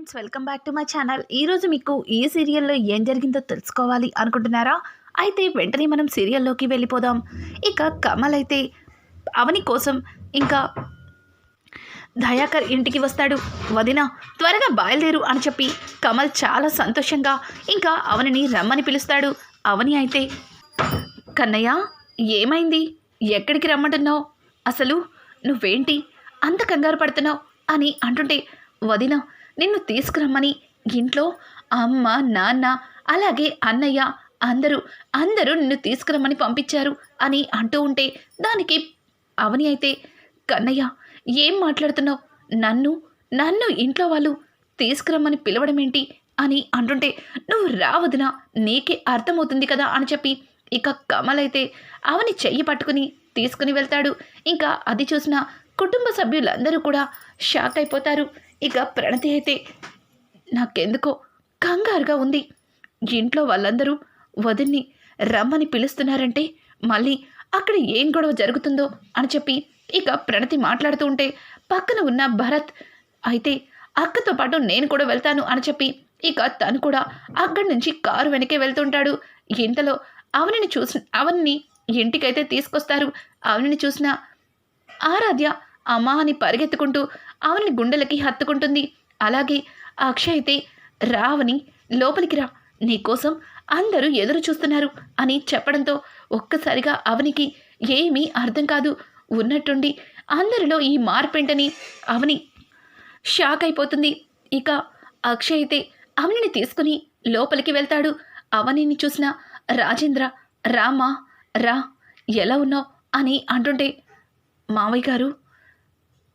Friends welcome back to my channel. ఈరోజు మీకు ఈ సీరియల్లో ఏం జరిగిందో తెలుసుకోవాలి అనుకుంటున్నారా? అయితే వెంటనే మనం సీరియల్లోకి వెళ్ళిపోదాం. ఇక కమల్ అయితే అవని కోసం ఇంకా దయాకర్ ఇంటికి వస్తాడు. వదిన త్వరగా బయలుదేరు అని చెప్పి కమల్ చాలా సంతోషంగా ఇంకా అవనిని రమ్మని పిలుస్తాడు. అవని అయితే కన్నయ్య ఏమైంది? ఎక్కడికి రమ్మంటున్నావు? అసలు నువ్వేంటి? అంత కంగారు పడుతున్నావు? అని అంటుంటే వదిన నిన్ను తీసుకురమ్మని ఇంట్లో అమ్మ నాన్న అలాగే అన్నయ్య అందరూ అందరూ నిన్ను తీసుకురమ్మని పంపించారు అని అంటూ ఉంటే దానికి అవని అయితే కన్నయ్య ఏం మాట్లాడుతున్నావు? నన్ను నన్ను ఇంట్లో వాళ్ళు తీసుకురమ్మని పిలవడం ఏంటి? అని అంటుంటే నువ్వు రావదినా నీకే అర్థమవుతుంది కదా అని చెప్పి ఇక కమల్ అయితే అవని చెయ్యి పట్టుకుని తీసుకుని వెళ్తాడు. ఇంకా అది చూసిన కుటుంబ సభ్యులందరూ కూడా షాక్ అయిపోతారు. ఇక ప్రణతి అయితే నాకెందుకో కంగారుగా ఉంది. ఇంట్లో వాళ్ళందరూ వదిన్ని రమ్మని పిలుస్తున్నారంటే మళ్ళీ అక్కడ ఏం గొడవ జరుగుతుందో అని చెప్పి ఇక ప్రణతి మాట్లాడుతూ ఉంటే పక్కన ఉన్న భరత్ అయితే అక్కతో పాటు నేను కూడా వెళ్తాను అని చెప్పి ఇక తను కూడా అక్కడి నుంచి కారు వెనకే వెళ్తుంటాడు. ఇంతలో అవనిని చూసి అవన్ని ఇంటికైతే తీసుకొస్తారు. అవనిని చూసిన ఆరాధ్య అమ్మా అని పరిగెత్తుకుంటూ ఆమెని గుండెలకి హత్తుకుంటుంది. అలాగే అక్షయ్ అయితే రావని లోపలికి రా నీకోసం అందరూ ఎదురు చూస్తున్నారు అని చెప్పడంతో ఒక్కసారిగా అవనికి ఏమీ అర్థం కాదు. ఉన్నట్టుండి అందరిలో ఈ మార్పేంటని అవని షాక్ అయిపోతుంది. ఇక అక్షయ్ అయితే అవనిని తీసుకుని లోపలికి వెళ్తాడు. అవనిని చూసిన రాజేంద్ర రామా రా ఎలా ఉన్నావు? అని అంటుంటే మావయ్య గారు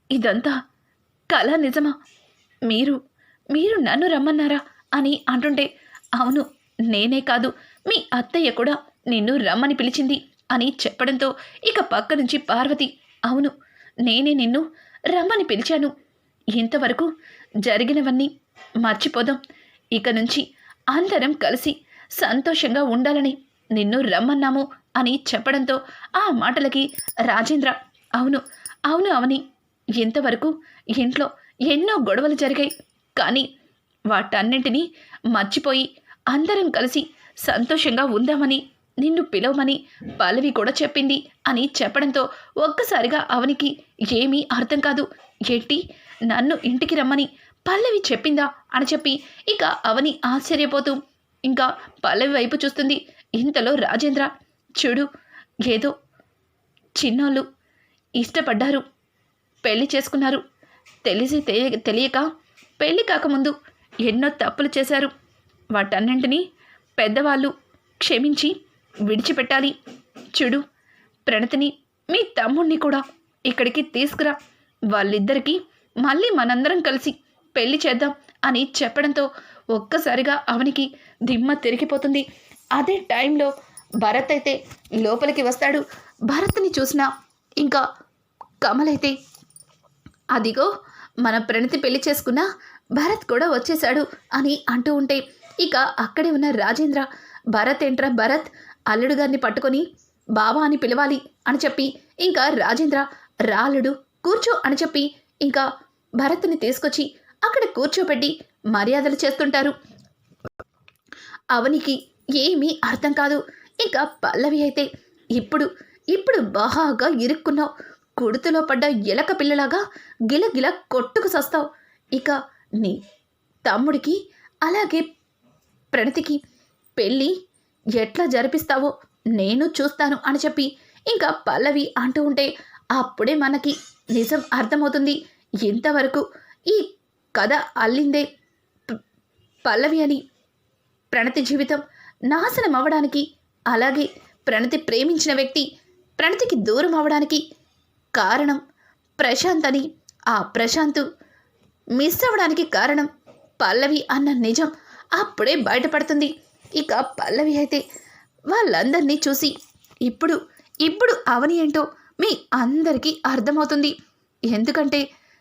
ఇదంతా కళ నిజమా? మీరు మీరు నన్ను రమ్మన్నారా అని అంటుంటే అవును నేనే కాదు. మీ అత్తయ్య కూడా నిన్ను రమ్మని పిలిచింది అని చెప్పడంతో ఇక పక్క నుంచి పార్వతి అవును నేనే నిన్ను రమ్మని పిలిచాను. ఇంతవరకు జరిగినవన్నీ మర్చిపోదాం. ఇక నుంచి అందరం కలిసి సంతోషంగా ఉండాలని నిన్ను రమ్మన్నాము అని చెప్పడంతో ఆ మాటలకి రాజేంద్ర అవును అవును అవని ఇంతవరకు ఇంట్లో ఎన్నో గొడవలు జరిగాయి. కానీ వాటన్నింటినీ మర్చిపోయి అందరం కలిసి సంతోషంగా ఉందామని నిన్ను పిలవమని పల్లవి కూడా చెప్పింది అని చెప్పడంతో ఒక్కసారిగా అవనికి ఏమీ అర్థం కాదు. ఏంటి? నన్ను ఇంటికి రమ్మని పల్లవి చెప్పిందా అని చెప్పి ఇక అవని ఆశ్చర్యపోతూ ఇంకా పల్లవి వైపు చూస్తుంది. ఇంతలో రాజేంద్ర చూడు ఏదో చిన్నోళ్ళు ఇష్టపడ్డారు. పెళ్ళి చేసుకున్నారు. తెలిసి తెలియ తెలియక పెళ్ళి కాకముందు ఎన్నో తప్పులు చేశారు. వాటన్నింటినీ పెద్దవాళ్ళు క్షమించి విడిచిపెట్టాలి. చూడు ప్రణతిని మీ తమ్ముణ్ణి కూడా ఇక్కడికి తీసుకురా. వాళ్ళిద్దరికీ మళ్ళీ మనందరం కలిసి పెళ్ళి చేద్దాం అని చెప్పడంతో ఒక్కసారిగా అవనికి దిమ్మ తిరిగిపోతుంది. అదే టైంలో భరత్ అయితే లోపలికి వస్తాడు. భరత్ని చూసిన ఇంకా కమలైతే అదిగో మన ప్రణతి పెళ్ళి చేసుకున్న భరత్ కూడా వచ్చేశాడు అని అంటూ ఉంటే ఇక అక్కడే ఉన్న రాజేంద్ర భరత్ ఏంట్రా భరత్? అల్లుడు గారిని పట్టుకొని బావా అని పిలవాలి అని చెప్పి ఇంకా రాజేంద్ర రాలుడు కూర్చో అని చెప్పి ఇంకా భరత్ని తీసుకొచ్చి అక్కడ కూర్చోబెట్టి మర్యాదలు చేస్తుంటారు. అవనికి ఏమీ అర్థం కాదు. ఇంకా పల్లవి అయితే ఇప్పుడు ఇప్పుడు బాగా ఇరుక్కున్నావు. కుడుతులో పడ్డ ఎలక పిల్లలాగా గిలగిల కొట్టుకు సస్తావు. ఇక నీ తమ్ముడికి అలాగే ప్రణతికి పెళ్ళి ఎట్లా జరిపిస్తావో నేను చూస్తాను అని చెప్పి ఇంకా పల్లవి అంటూ ఉంటే అప్పుడే మనకి నిజం అర్థమవుతుంది. ఇంతవరకు ఈ కథ అల్లిందే పల్లవి అని ప్రణతి జీవితం నాశనం అవ్వడానికి అలాగే ప్రణతి ప్రేమించిన వ్యక్తి ప్రణతికి దూరం అవ్వడానికి కారణం ప్రశాంత్ అని. ఆ ప్రశాంత్ మిస్ అవ్వడానికి కారణం పల్లవి అన్న నిజం అప్పుడే బయటపడుతుంది. ఇక పల్లవి అయితే వాళ్ళందరినీ చూసి ఇప్పుడు ఇప్పుడు అవని ఏంటో మీ అందరికీ అర్థమవుతుంది. ఎందుకంటే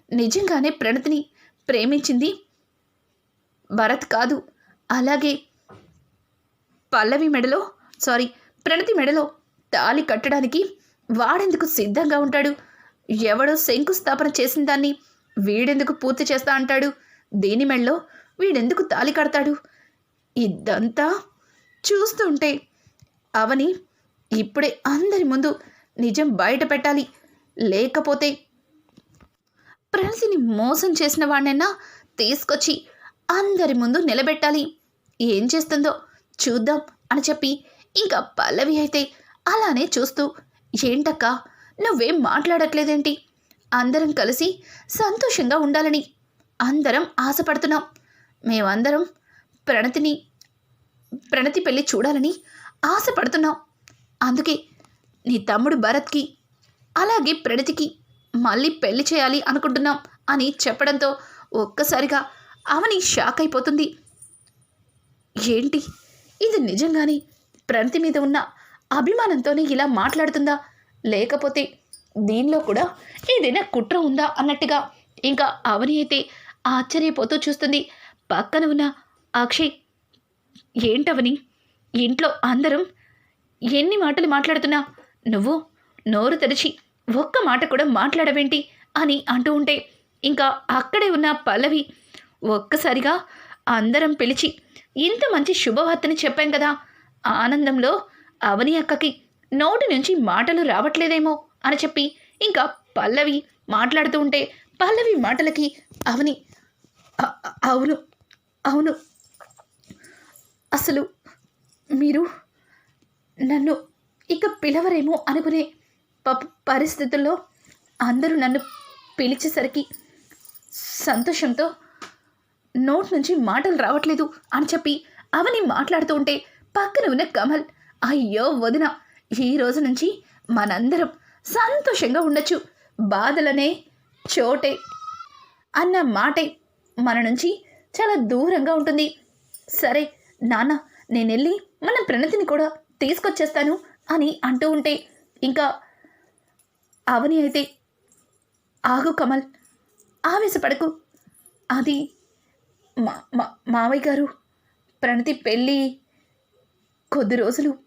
నిజంగానే ప్రణతిని ప్రేమించింది భరత్ కాదు. అలాగే పల్లవి మెడలో సారీ ప్రణతి మెడలో తాళి కట్టడానికి వాడెందుకు సిద్ధంగా ఉంటాడు? ఎవడో శంకుస్థాపన చేసిన దాన్ని వీడెందుకు పూర్తి చేస్తా అంటాడు? దీని మెళ్ళో వీడెందుకు తాలి కడతాడు? ఇదంతా చూస్తుంటే అవని ఇప్పుడే అందరి ముందు నిజం బయట పెట్టాలి. లేకపోతే ప్రణసిని మోసం చేసిన వాడినైనా తీసుకొచ్చి అందరి ముందు నిలబెట్టాలి. ఏం చేస్తుందో చూద్దాం అని చెప్పి ఇంకా పల్లవి అయితే అలానే చూస్తూ ఏంటక్క? నువ్వేం మాట్లాడట్లేదేంటి? అందరం కలిసి సంతోషంగా ఉండాలని అందరం ఆశపడుతున్నాం. మేమందరం ప్రణతిని ప్రణతి పెళ్ళి చూడాలని ఆశపడుతున్నాం. అందుకే నీ తమ్ముడు భరత్కి అలాగే ప్రణతికి మళ్ళీ పెళ్ళి చేయాలి అనుకుంటున్నాం అని చెప్పడంతో ఒక్కసారిగా అవని షాక్ అయిపోతుంది. ఏంటి? ఇది నిజంగానే ప్రణతి మీద ఉన్న అభిమానంతోనే ఇలా మాట్లాడుతుందా? లేకపోతే దీనిలో కూడా ఏదైనా కుట్ర ఉందా అన్నట్టుగా ఇంకా అవని అయితే ఆశ్చర్యపోతూ చూస్తుంది. పక్కన ఉన్న అక్షయ్ ఏంటవని? ఇంట్లో అందరం ఎన్ని మాటలు మాట్లాడుతున్నా? నువ్వు నోరు తెరిచి ఒక్క మాట కూడా మాట్లాడవేంటి? అని అంటూ ఉంటే ఇంకా అక్కడే ఉన్న పల్లవి ఒక్కసారిగా అందరం పిలిచి ఇంత మంచి శుభవార్తని చెప్పాం కదా! ఆనందంలో అవని అక్కకి నోటి నుంచి మాటలు రావట్లేదేమో అని చెప్పి ఇంకా పల్లవి మాట్లాడుతూ ఉంటే పల్లవి మాటలకి అవని అవును అవును. అసలు మీరు నన్ను ఇక పిలవరేమో అనుకునే ప- పరిస్థితుల్లో అందరూ నన్ను పిలిచేసరికి సంతోషంతో నోట్ నుంచి మాటలు రావట్లేదు అని చెప్పి అవని మాట్లాడుతూ ఉంటే పక్కన ఉన్న కమల్ అయ్యో వదిన ఈ రోజు నుంచి మనందరం సంతోషంగా ఉండొచ్చు. బాధలనే చోటే అన్న మాటే మన నుంచి చాలా దూరంగా ఉంటుంది. సరే నాన్న నేను వెళ్ళి మన ప్రణతిని కూడా తీసుకొచ్చేస్తాను అని అంటూ ఉంటే ఇంకా అవని అయితే ఆగు కమల్ ఆవేశపడకు. అది మా మా మావయ్య గారు ప్రణతి పెళ్ళి కొద్ది రోజులు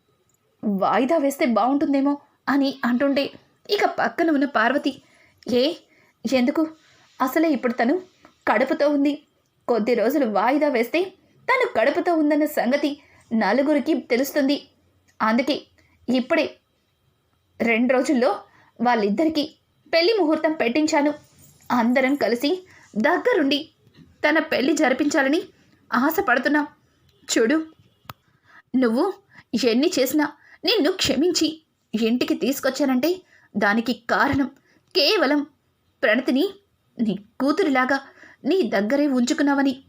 వాయిదా వేస్తే బాగుంటుందేమో అని అంటుండే ఇక పక్కన ఉన్న పార్వతి ఏ ఎందుకు? అసలే ఇప్పుడు తను కడుపుతో ఉంది. కొద్ది రోజులు వాయిదా వేస్తే తను కడుపుతో ఉందన్న సంగతి నలుగురికి తెలుస్తుంది. అందుకే ఇప్పుడే రెండు రోజుల్లో వాళ్ళిద్దరికీ పెళ్ళి ముహూర్తం పెట్టించాను. అందరం కలిసి దగ్గరుండి తన పెళ్ళి జరిపించాలని ఆశపడుతున్నాం. చూడు నువ్వు ఎన్ని చేసినా నిన్ను క్షమించి ఇంటికి తీసుకొచ్చానంటే దానికి కారణం కేవలం ప్రణతిని నీ కూతురిలాగా నీ దగ్గరే ఉంచుకున్నావని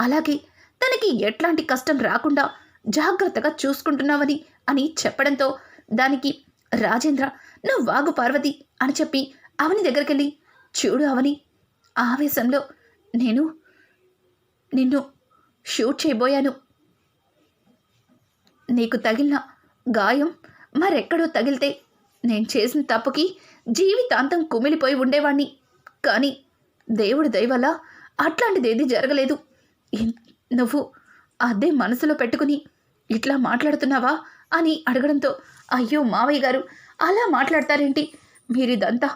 అలాగే తనకి ఎట్లాంటి కష్టం రాకుండా జాగ్రత్తగా చూసుకుంటున్నావని అని చెప్పడంతో దానికి రాజేంద్ర నువ్వు వాగు పార్వతి అని చెప్పి అవని దగ్గరికెళ్ళి చూడు అవని ఆవేశంలో నేను నిన్ను షూట్ చేయబోయాను. నీకు తగిలిన గాయం మరెక్కడో తగిలితే నేను చేసిన తప్పుకి జీవితాంతం కుమిలిపోయి ఉండేవాణ్ణి. కానీ దేవుడి దయవల్ల అట్లాంటిదేది జరగలేదు. నువ్వు అదే మనసులో పెట్టుకుని ఇట్లా మాట్లాడుతున్నావా అని అడగడంతో అయ్యో మావయ్య గారు అలా మాట్లాడతారేంటి? మీరిదంతా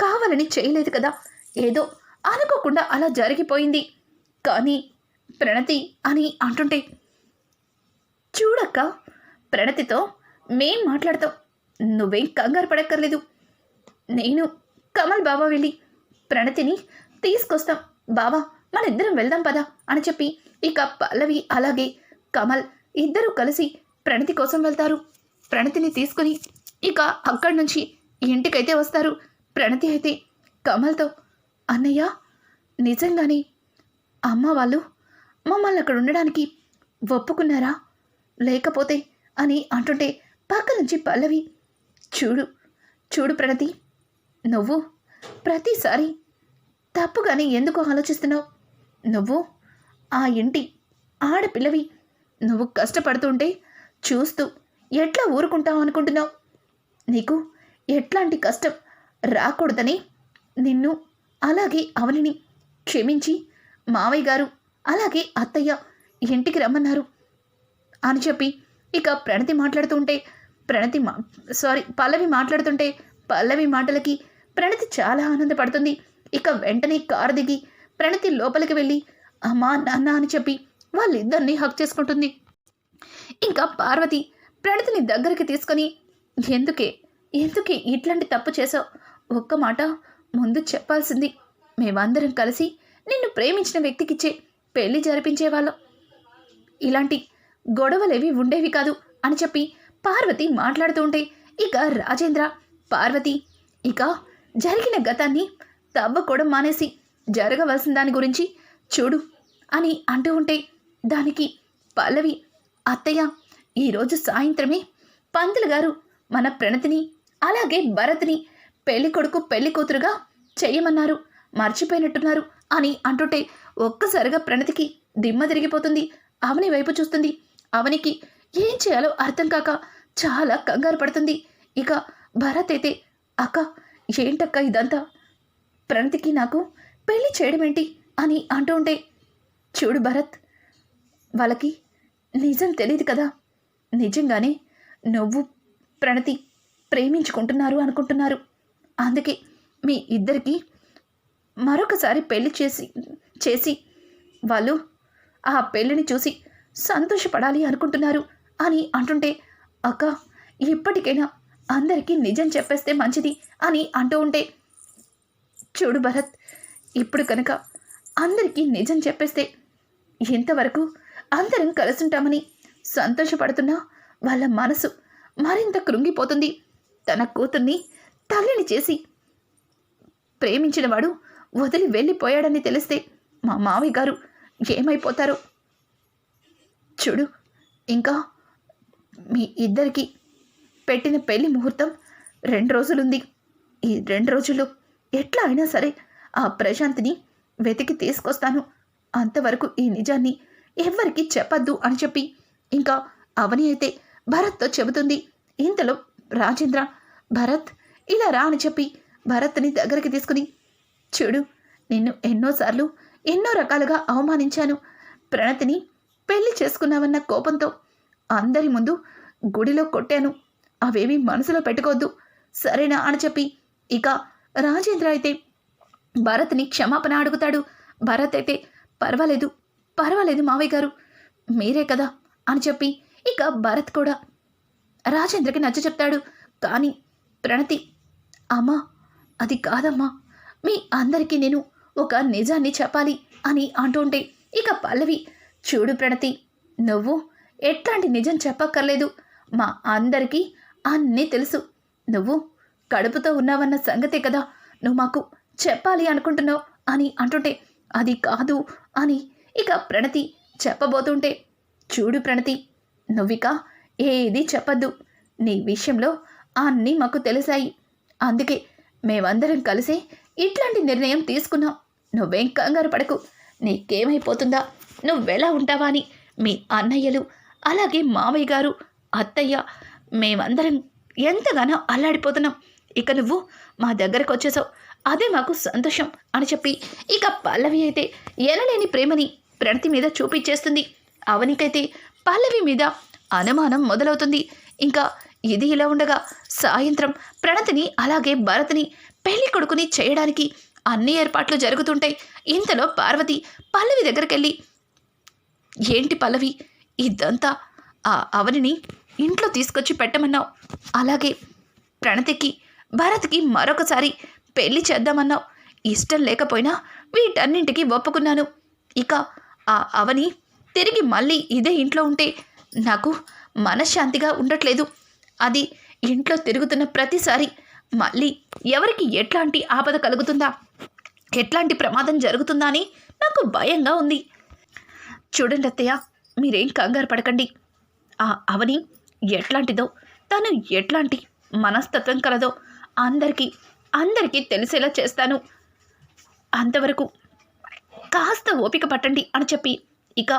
కావాలని చేయలేదు కదా. ఏదో అనుకోకుండా అలా జరిగిపోయింది. కానీ ప్రణతి అని అంటుంటే చూడక్క ప్రణతితో మేం మాట్లాడతాం. నువ్వేం కంగారు పడక్కర్లేదు. నేను కమల్ బాబా వెళ్ళి ప్రణతిని తీసుకొస్తాం. బాబా మన ఇద్దరం వెళ్దాం పదా అని చెప్పి ఇక పల్లవి అలాగే కమల్ ఇద్దరూ కలిసి ప్రణతి కోసం వెళ్తారు. ప్రణతిని తీసుకుని ఇక అక్కడి నుంచి ఇంటికైతే వస్తారు. ప్రణతి అయితే కమల్తో అన్నయ్య నిజంగానే అమ్మ వాళ్ళు మమ్మల్ని అక్కడ ఉండడానికి ఒప్పుకున్నారా? లేకపోతే అని అంటుంటే పక్క నుంచి పల్లవి చూడు చూడు ప్రణతి నువ్వు ప్రతిసారి తప్పుగానే ఎందుకు ఆలోచిస్తున్నావు? నువ్వు ఆ ఇంటి ఆడపిల్లవి నువ్వు కష్టపడుతుంటే చూస్తూ ఎట్లా ఊరుకుంటావు అనుకుంటున్నావు? నీకు ఎట్లాంటి కష్టం రాకూడదని నిన్ను అలాగే అవనిని క్షమించి మావయ్య గారు అలాగే అత్తయ్య ఇంటికి రమ్మన్నారు అని చెప్పి ఇక ప్రణతి మాట్లాడుతుంటే ప్రణతి మా సారీ పల్లవి మాట్లాడుతుంటే పల్లవి మాటలకి ప్రణతి చాలా ఆనందపడుతుంది. ఇక వెంటనే కారు దిగి ప్రణతి లోపలికి వెళ్ళి అమ్మా నాన్న అని చెప్పి వాళ్ళిద్దరిని హక్ చేసుకుంటుంది. ఇంకా పార్వతి ప్రణతిని దగ్గరికి తీసుకొని ఎందుకే ఎందుకే ఇట్లాంటి తప్పు చేసావు ఒక్క మాట ముందు చెప్పాల్సింది. మేమందరం కలిసి నిన్ను ప్రేమించిన వ్యక్తికిచ్చే పెళ్ళి జరిపించేవాళ్ళం. ఇలాంటి గొడవలేవి ఉండేవి కాదు అని చెప్పి పార్వతి మాట్లాడుతూ ఉంటే ఇక రాజేంద్ర పార్వతి ఇక జరిగిన గతాన్ని తవ్వకోవడం మానేసి జరగవలసిన దాని గురించి చూడు అని అంటూ ఉంటే దానికి పల్లవి అత్తయ్య ఈరోజు సాయంత్రమే పంతులు గారు మన ప్రణతిని అలాగే భరత్ని పెళ్ళి కొడుకు పెళ్ళి కూతురుగా చేయమన్నారు. మర్చిపోయినట్టున్నారు అని అంటుంటే ఒక్కసారిగా ప్రణతికి దిమ్మ తిరిగిపోతుంది. అవని వైపు చూస్తుంది. అవనికి ఏం చేయాలో అర్థం కాక చాలా కంగారు పడుతుంది. ఇక భరత్ అయితే అక్క ఏంటక్క ఇదంతా? ప్రణతికి నాకు పెళ్ళి చేయడం ఏంటి అని అంటూ ఉంటే చూడు భరత్ వాళ్ళకి నిజం తెలియదు కదా. నిజంగానే నువ్వు ప్రణతి ప్రేమించుకుంటున్నారు అనుకుంటున్నారు. అందుకే మీ ఇద్దరికి మరొకసారి పెళ్ళి చేసి చేసి వాళ్ళు ఆ పెళ్ళిని చూసి సంతోషపడాలి అనుకుంటున్నారు అని అంటుంటే అక్క ఇప్పటికైనా అందరికీ నిజం చెప్పేస్తే మంచిది అని అంటూ ఉంటే చూడు భరత్ ఇప్పుడు కనుక అందరికీ నిజం చెప్పేస్తే ఇంతవరకు అందరం కలుసుంటామని సంతోషపడుతున్నా వాళ్ళ మనసు మరింత కృంగిపోతుంది. తన కూతుర్ని తల్లిని చేసి ప్రేమించినవాడు వదిలి వెళ్ళిపోయాడని తెలిస్తే మా మావయ్య గారు ఏమైపోతారో? చూడు ఇంకా మీ ఇద్దరికి పెట్టిన పెళ్ళి ముహూర్తం రెండు రోజులుంది. ఈ రెండు రోజుల్లో ఎట్లా అయినా సరే ఆ ప్రశాంత్ని వెతికి తీసుకొస్తాను. అంతవరకు ఈ నిజాన్ని ఎవ్వరికీ చెప్పద్దు అని చెప్పి ఇంకా అవని అయితే భరత్తో చెబుతుంది. ఇంతలో రాజేంద్ర భరత్ ఇలా రా అని చెప్పి భరత్ని దగ్గరికి తీసుకుని చూడు నిన్ను ఎన్నోసార్లు ఎన్నో రకాలుగా అవమానించాను. ప్రణతిని పెళ్ళి చేసుకున్నావన్న కోపంతో అందరి ముందు గుడిలో కొట్టాను. అవేవి మనసులో పెట్టుకోవద్దు. సరేనా అని చెప్పి ఇక రాజేంద్ర అయితే భరత్ని క్షమాపణ అడుగుతాడు. భరత్ అయితే పర్వాలేదు పర్వాలేదు మావయ్య గారు మీరే కదా అని చెప్పి ఇక భరత్ కూడా రాజేంద్రకి నచ్చ చెప్తాడు. కానీ ప్రణతి అమ్మా అది కాదమ్మా మీ అందరికీ నేను ఒక నిజాన్ని చెప్పాలి అని అంటుంటే ఇక పల్లవి చూడు ప్రణతి నువ్వు ఎట్లాంటి నిజం చెప్పక్కర్లేదు. మా అందరికీ అన్నీ తెలుసు. నువ్వు కడుపుతో ఉన్నావన్న సంగతే కదా నువ్వు మాకు చెప్పాలి అనుకుంటున్నావు అని అంటుంటే అది కాదు అని ఇక ప్రణతి చెప్పబోతుంటే చూడు ప్రణతి నువ్విక ఏది చెప్పద్దు. నీ విషయంలో అన్నీ మాకు తెలిసాయి. అందుకే మేమందరం కలిసి ఇట్లాంటి నిర్ణయం తీసుకున్నాం. నువ్వేం కంగారు పడకు. నీకేమైపోతుందా? నువ్వెలా ఉంటావా అని మీ అన్నయ్యలు అలాగే మావయ్య గారు అత్తయ్య మేమందరం ఎంతగానో అల్లాడిపోతున్నాం. ఇక నువ్వు మా దగ్గరకు వచ్చేసావు అదే మాకు సంతోషం అని చెప్పి ఇక పల్లవి అయితే ఎనలేని ప్రేమని ప్రణతి మీద చూపించేస్తుంది. అవనికైతే పల్లవి మీద అనుమానం మొదలవుతుంది. ఇంకా ఇది ఇలా ఉండగా సాయంత్రం ప్రణతిని అలాగే భరత్ని పెళ్ళి కొడుకుని చేయడానికి అన్ని ఏర్పాట్లు జరుగుతుంటాయి. ఇంతలో పార్వతి పల్లవి దగ్గరికి వెళ్ళి ఏంటి పల్లవి? ఇదంతా ఆ అవనిని ఇంట్లో తీసుకొచ్చి పెట్టమన్నావు. అలాగే ప్రణతికి భరత్కి మరొకసారి పెళ్ళి చేద్దామన్నావు. ఇష్టం లేకపోయినా వీటన్నింటికి ఒప్పుకున్నాను. ఇక ఆ అవని తిరిగి మళ్ళీ ఇదే ఇంట్లో ఉంటే నాకు మనశ్శాంతిగా ఉండట్లేదు. అది ఇంట్లో తిరుగుతున్న ప్రతిసారి మళ్ళీ ఎవరికి ఎట్లాంటి ఆపద కలుగుతుందా? ఎట్లాంటి ప్రమాదం జరుగుతుందా అని నాకు భయంగా ఉంది. చూడండి అత్తయ్య మీరేం కంగారు పడకండి. ఆ అవని ఎట్లాంటిదో తను ఎట్లాంటి మనస్తత్వం కలదో అందరికీ అందరికీ తెలిసేలా చేస్తాను. అంతవరకు కాస్త ఓపిక పట్టండి అని చెప్పి ఇక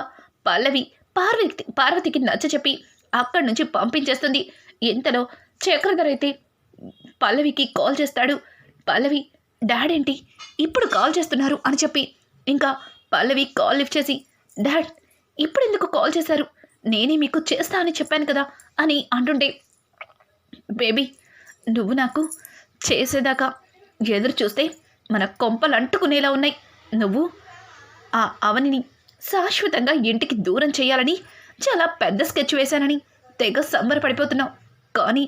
పల్లవి పార్వతి పార్వతికి నచ్చ చెప్పి అక్కడి నుంచి పంపించేస్తుంది. ఇంతలో చక్రధర్ అయితే పల్లవికి కాల్ చేస్తాడు. పల్లవి డాడేంటి ఇప్పుడు కాల్ చేస్తున్నారు అని చెప్పి ఇంకా పల్లవి కాల్ లిఫ్ట్ చేసి డాడ్ ఇప్పుడు ఎందుకు కాల్ చేశారు? నేనే మీకు చేస్తా అని చెప్పాను కదా అని అంటుంటే బేబీ నువ్వు నాకు చేసేదాకా ఎదురు చూస్తే మన కొంపలు అంటుకునేలా ఉన్నాయి. నువ్వు ఆ అవనిని శాశ్వతంగా ఇంటికి దూరం చేయాలని చాలా పెద్ద స్కెచ్ వేశానని తెగ సంబరపడిపోతున్నావు. కానీ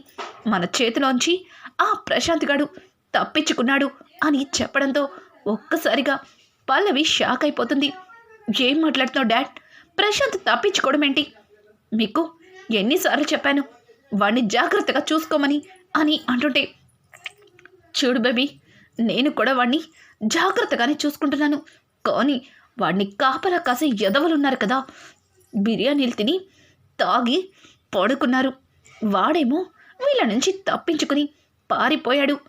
మన చేతిలోంచి ఆ ప్రశాంత్ గాడు తప్పించుకున్నాడు అని చెప్పడంతో ఒక్కసారిగా పల్లవి షాక్ అయిపోతుంది. ఏం మాట్లాడుతున్నావు డాడ్? ప్రశాంత్ తప్పించుకోవడం ఏంటి? మీకు ఎన్నిసార్లు చెప్పాను వాడిని జాగ్రత్తగా చూసుకోమని అని అంటుంటే చూడు బేబీ నేను కూడా వాడిని జాగ్రత్తగానే చూసుకుంటున్నాను కానీ వాడిని కాపలా కాసే ఎదవలున్నారు కదా బిర్యానీలు తిని తాగి పడుకున్నారు. వాడేమో వీళ్ళ నుంచి తప్పించుకుని పారిపోయాడు.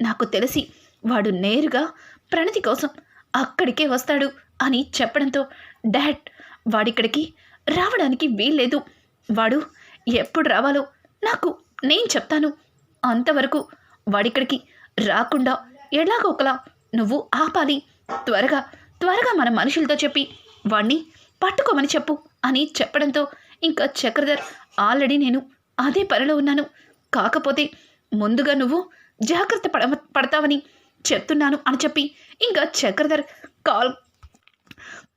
నాకు తెలిసి వాడు నేరుగా ప్రణతి కోసం అక్కడికే వస్తాడు. అని చెప్పడంతో డాడ్ వాడిక్కడికి రావడానికి వీల్లేదు. వాడు ఎప్పుడు రావాలో నాకు నేను చెప్తాను. అంతవరకు వాడిక్కడికి రాకుండా ఎలాగో ఒకలా నువ్వు ఆపాలి. త్వరగా త్వరగా మన మనుషులతో చెప్పి వాణ్ణి పట్టుకోమని చెప్పు అని చెప్పడంతో ఇంకా చక్రధర్ ఆల్రెడీ నేను అదే పనిలో ఉన్నాను. కాకపోతే ముందుగా నువ్వు జాగ్రత్త పడ పడతావని చెప్తున్నాను అని చెప్పి ఇంకా చక్రధర్ కాల్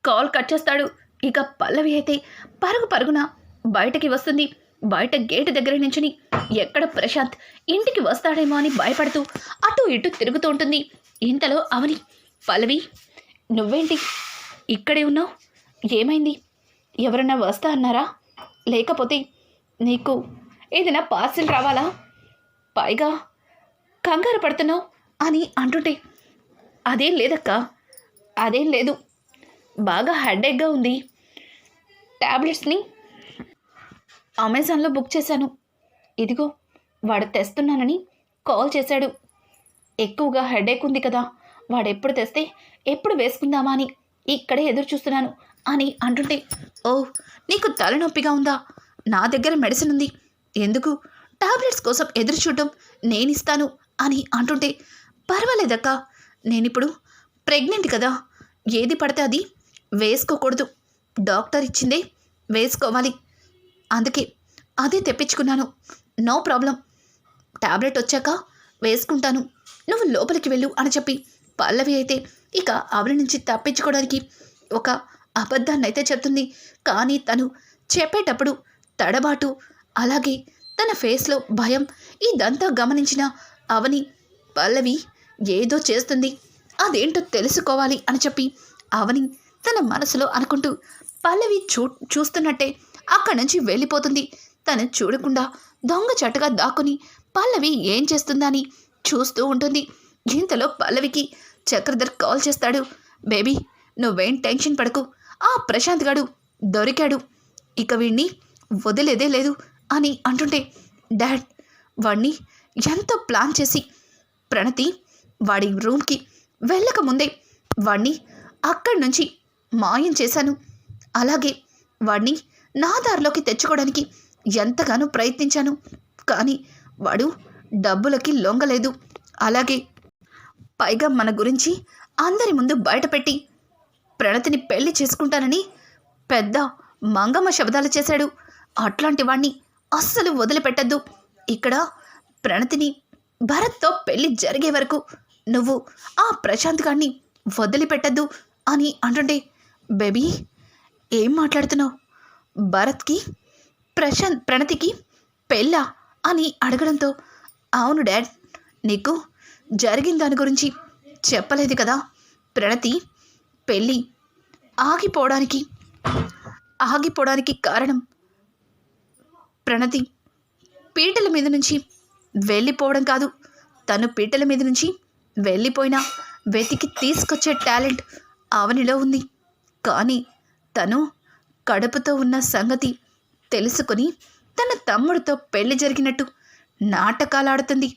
కాల్ కట్ చేస్తాడు. ఇక పల్లవి అయితే పరుగు పరుగున బయటకి వస్తుంది. బయట గేటు దగ్గర నుంచుని ఎక్కడ ప్రశాంత్ ఇంటికి వస్తాడేమో అని భయపడుతూ అటు ఇటు తిరుగుతూ ఉంటుంది. ఇంతలో అవని పల్లవి నువ్వేంటి? ఇక్కడే ఉన్నావు? ఏమైంది? ఎవరన్నా వస్తా అన్నారా? లేకపోతే నీకు ఏదైనా పార్సిల్ రావాలా? పైగా కంగారు పడుతున్నావు అని అంటుంటే అదేం లేదక్క అదేం లేదు. బాగా హెడేక్గా ఉంది. ట్యాబ్లెట్స్ని అమెజాన్లో బుక్ చేశాను. ఇదిగో వాడు తెస్తున్నానని కాల్ చేశాడు. ఎక్కువగా హెడేక్ ఉంది కదా వాడు ఎప్పుడు తెస్తే ఎప్పుడు వేసుకుందామా అని ఇక్కడే ఎదురు చూస్తున్నాను అని అంటుంటే ఓ నీకు తలనొప్పిగా ఉందా? నా దగ్గర మెడిసిన్ ఉంది. ఎందుకు? టాబ్లెట్స్ కోసం ఎదురు చూడటం నేను ఇస్తాను అని అంటుంటే పర్వాలేదక్క నేనిప్పుడు ప్రెగ్నెంట్ కదా. ఏది పడితే అది వేసుకోకూడదు. డాక్టర్ ఇచ్చిందే వేసుకోవాలి. అందుకే అదే తెప్పించుకున్నాను. No problem. టాబ్లెట్ వచ్చాక వేసుకుంటాను. నువ్వు లోపలికి వెళ్ళు అని చెప్పి పల్లవి అయితే ఇక ఆవిడ నుంచి తప్పించుకోవడానికి ఒక అబద్ధాన్ని అయితే చెప్తుంది. కానీ తను చెప్పేటప్పుడు తడబాటు అలాగే తన ఫేస్లో భయం ఇదంతా గమనించిన అవని పల్లవి ఏదో చేస్తుంది. అదేంటో తెలుసుకోవాలి అని చెప్పి అవని తన మనసులో అనుకుంటూ పల్లవి చూ చూస్తున్నట్టే అక్కడి నుంచి వెళ్ళిపోతుంది. తను చూడకుండా దొంగ చట్టగా దాక్కుని పల్లవి ఏం చేస్తుందని చూస్తూ ఉంటుంది. ఇంతలో పల్లవికి చక్రధర్ కాల్ చేస్తాడు. బేబీ నువ్వేం టెన్షన్ పడకు. ఆ ప్రశాంత్ గాడు దొరికాడు. ఇక వీణ్ణి వదిలేదే లేదు అని అంటుంటే డాడ్ వాణ్ణి ఎంతో ప్లాన్ చేసి ప్రణతి వాడి రూమ్కి వెళ్ళక ముందే వాణ్ణి అక్కడి నుంచి మాయం చేశాను. అలాగే వాడిని నా దారిలోకి తెచ్చుకోవడానికి ఎంతగానో ప్రయత్నించాను. కానీ వాడు డబ్బులకి లొంగలేదు. అలాగే పైగా మన గురించి అందరి ముందు బయటపెట్టి ప్రణతిని పెళ్ళి చేసుకుంటానని పెద్ద మంగమ్మ శబ్దాలు చేశాడు. అట్లాంటి వాణ్ణి అస్సలు వదిలిపెట్టద్దు. ఇక్కడ ప్రణతిని భరత్తో పెళ్ళి జరిగే వరకు నువ్వు ఆ ప్రశాంత్ గారిని వదిలిపెట్టద్దు అని అంటుండే బేబీ ఏం మాట్లాడుతున్నావు? భరత్కి ప్రశాంత్ ప్రణతికి పెళ్ళా అని అడగడంతో అవును డాడ్ నీకు జరిగిన దాని గురించి చెప్పలేదు కదా? ప్రణతి పెళ్ళి ఆగిపోవడానికి ఆగిపోవడానికి కారణం? ప్రణతి పీటల మీద నుంచి వెళ్ళిపోవడం కాదు. తను పీటల మీద నుంచి వెళ్ళిపోయినా వెతికి తీసుకొచ్చే టాలెంట్ అవనిలో ఉంది. కానీ తను కడుపుతో ఉన్న సంగతి తెలుసుకొని తన తమ్ముడితో పెళ్ళి జరిగినట్టు నాటకాలాడుతుంది.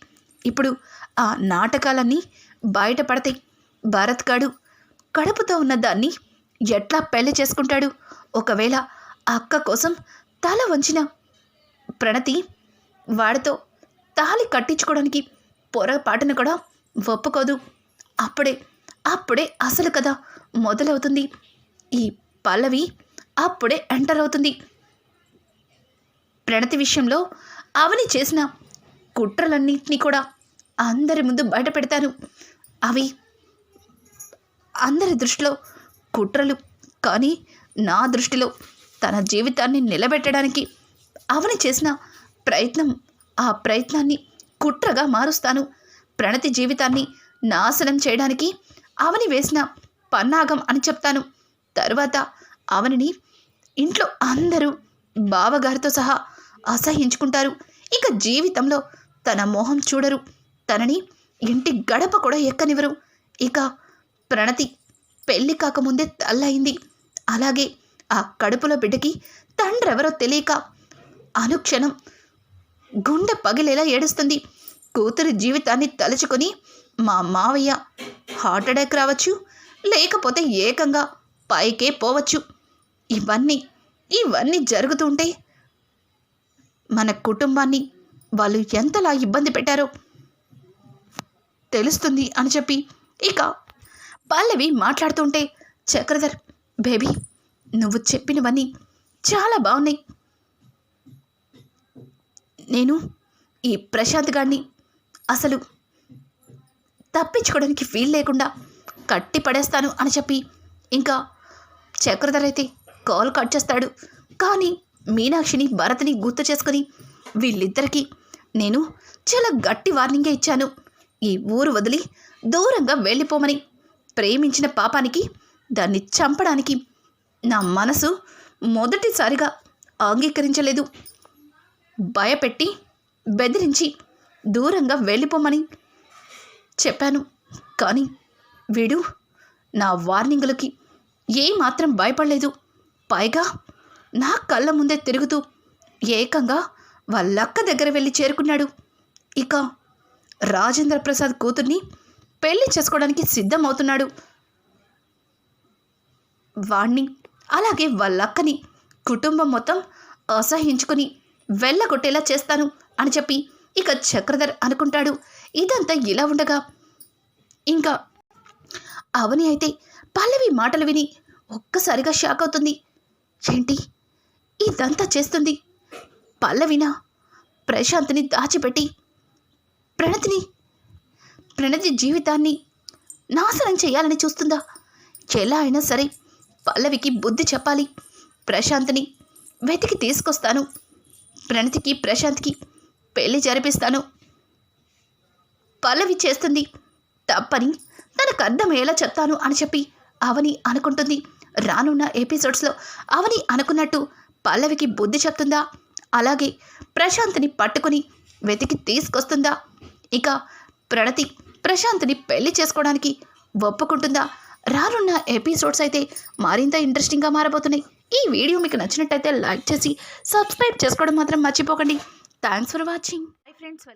ఇప్పుడు ఆ నాటకాలన్నీ బయటపడతాయి. భరత్ గాడు కడుపుతో ఉన్న దాన్ని ఎట్లా పెళ్ళి చేసుకుంటాడు? ఒకవేళ అక్క కోసం తల వంచిన ప్రణతి వాడితో తాళి కట్టించుకోవడానికి పొరపాటును కూడా ఒప్పుకోదు. అప్పుడే అప్పుడే అసలు కథ మొదలవుతుంది. ఈ పల్లవి అప్పుడే ఎంటర్ అవుతుంది. ప్రణతి విషయంలో అవని చేసిన కుట్రలన్నింటినీ కూడా అందరి ముందు బయట పెడతాను. అవి అందరి దృష్టిలో కుట్రలు కానీ నా దృష్టిలో తన జీవితాన్ని నిలబెట్టడానికి అవని చేసిన ప్రయత్నం ఆ ప్రయత్నాన్ని కుట్రగా మారుస్తాను. ప్రణతి జీవితాన్ని నాశనం చేయడానికి అవని వేసిన పన్నాగం అని చెప్తాను. తర్వాత ఆమెని ఇంట్లో అందరూ బావగారితో సహా అసహించుకుంటారు ఇక జీవితంలో తన మొహం చూడరు. తనని ఇంటి గడప కూడా ఎక్కనివ్వరు. ఇక ప్రణతి పెళ్ళి కాకముందే తల్లయింది. అలాగే ఆ కడుపులో బిడ్డకి తండ్రెవరో తెలియక అనుక్షణం గుండె పగిలేలా ఏడుస్తుంది. కూతురి జీవితాన్ని తలుచుకొని మా మావయ్య హార్ట్ అటాక్ రావచ్చు లేకపోతే ఏకంగా పైకే పోవచ్చు. ఇవన్నీ ఇవన్నీ జరుగుతుంటే మన కుటుంబాన్ని వాళ్ళు ఎంతలా ఇబ్బంది పెట్టారో తెలుస్తుంది అని చెప్పి ఇక పల్లవి మాట్లాడుతుంటే చక్రధర్ బేబీ నువ్వు చెప్పినవన్నీ చాలా బాగున్నాయి. నేను ఈ ప్రశాంత్ గారిని అసలు తప్పించుకోవడానికి వీలు లేకుండా కట్టి పడేస్తాను అని చెప్పి ఇంకా చక్రధర్ అయితే కాల్ కట్ చేస్తాడు. కానీ మీనాక్షిని భరత్ని గుర్తు చేసుకొని వీళ్ళిద్దరికీ నేను చాలా గట్టి వార్నింగే ఇచ్చాను. ఈ ఊరు వదిలి దూరంగా వెళ్ళిపోమని ప్రేమించిన పాపానికి దాన్ని చంపడానికి నా మనసు మొదటిసారిగా అంగీకరించలేదు. భయపెట్టి బెదిరించి దూరంగా వెళ్ళిపోమని చెప్పాను. కానీ వీడు నా వార్నింగులకి ఏమాత్రం భయపడలేదు. పైగా నా కళ్ళ ముందే తిరుగుతూ ఏకంగా వాళ్ళక్క దగ్గర వెళ్ళి చేరుకున్నాడు. ఇక రాజేంద్ర ప్రసాద్ కూతుర్ని పెళ్ళి చేసుకోవడానికి సిద్ధమవుతున్నాడు. వాణ్ణి అలాగే వాళ్ళక్కని కుటుంబం మొత్తం అసహించుకుని వెళ్ళగొట్టేలా చేస్తాను అని చెప్పి ఇక చక్రధర్ అనుకుంటాడు. ఇదంతా ఇలా ఉండగా ఇంకా అవని అయితే పల్లవి మాటలు విని ఒక్కసారిగా షాక్ అవుతుంది. ఏంటి? ఇదంతా చేస్తుంది. పల్లవినా ప్రశాంత్ని దాచిపెట్టి ప్రణతిని ప్రణతి జీవితాన్ని నాశనం చేయాలని చూస్తుందా? ఎలా అయినా సరే పల్లవికి బుద్ధి చెప్పాలి. ప్రశాంత్ని వెతికి తీసుకొస్తాను. ప్రణతికి ప్రశాంత్కి పెళ్ళి జరిపిస్తాను. పల్లవి చేస్తుంది. తప్పని తనకు అర్థమయ్యేలా చెప్తాను అని చెప్పి అవని అనుకుంటుంది. రానున్న ఎపిసోడ్స్లో అవని అనుకున్నట్టు పల్లవికి బుద్ధి చెప్తుందా? అలాగే ప్రశాంత్ని పట్టుకుని వెతికి తీసుకొస్తుందా? ఇక ప్రణతి ప్రశాంత్ని పెళ్ళి చేసుకోవడానికి ఒప్పుకుంటుందా? రానున్న ఎపిసోడ్స్ అయితే మరింత ఇంట్రెస్టింగ్గా మారబోతున్నాయి. ఈ వీడియో మీకు నచ్చినట్టయితే లైక్ చేసి సబ్స్క్రైబ్ చేసుకోవడం మాత్రం మర్చిపోకండి. Thanks for watching friends